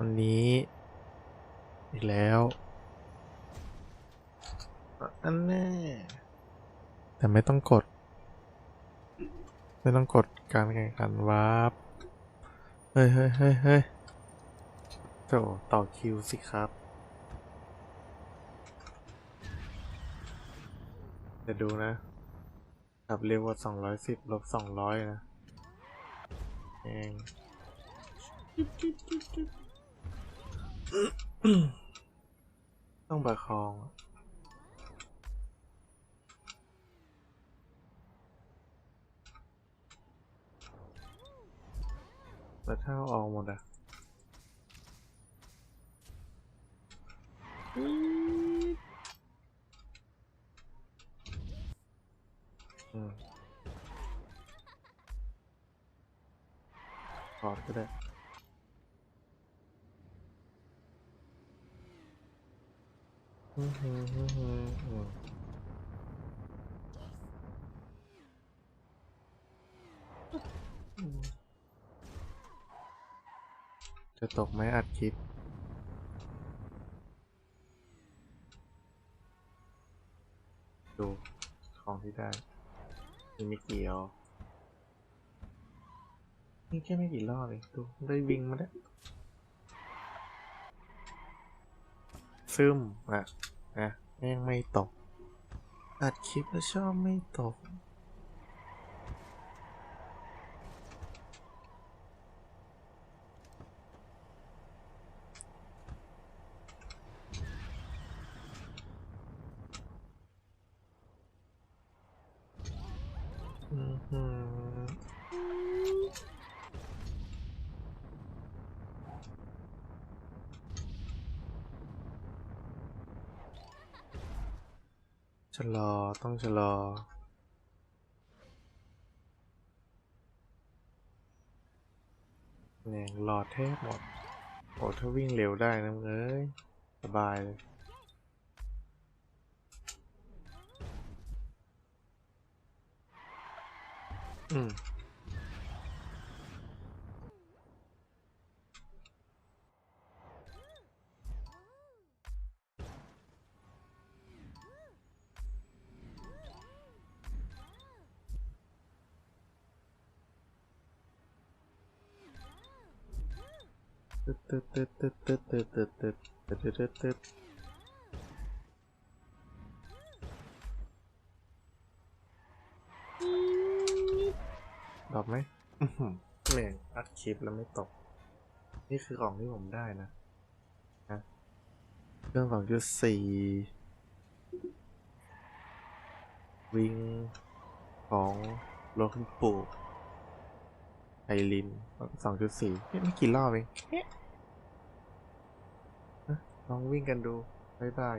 วันนี้ อีกแล้วอันแน่แต่ไม่ต้องกด ไม่ต้องกดการแข่งขันวาร์ปเฮ้ยเฮ้ยเฮ้ยเฮ้โต่อคิวสิครับ เดี๋ยวดูนะขับเร็วกว่า210ลบ200 นะเอง Doop, doop, doop, doop. ต้องประคองแล้วถ้าเอาอกหมดอะอืมถอดก็ได้ อืมอืมอืมอืมอืม จะตกไหมอัดคลิปดู ของที่ได้มีไม่กี่เอานี่แค่ไม่กี่รอบเองดูได้วิ่งมาแล้ว ซึมอะนะแม่งไม่ตกอัดคลิปแล้วชอบไม่ตกอือหือ ชะลอ ต้องชะลอ เนี่ยหลอดเทพหมดโอ้ถ้าวิ่งเร็วได้นะมึงเอ้ย สบายเลยอืม ตึ๊ดตึ๊ดตึ๊ดตึ๊ดตึ๊ดตึ๊ดตึ๊ดตึ๊ดตึ๊ดตึ๊ดตึ๊ดดอกไหมแม่งอัดคลิปแล้วไม่ตก นี่คือของที่ผมได้นะนะเครื่องสองจุดสี่วิงของโลคันปู ไอรินสองจุดสี่ไม่กี่รอบเองเอ๊ะนะลองวิ่งกันดู บ๊ายบาย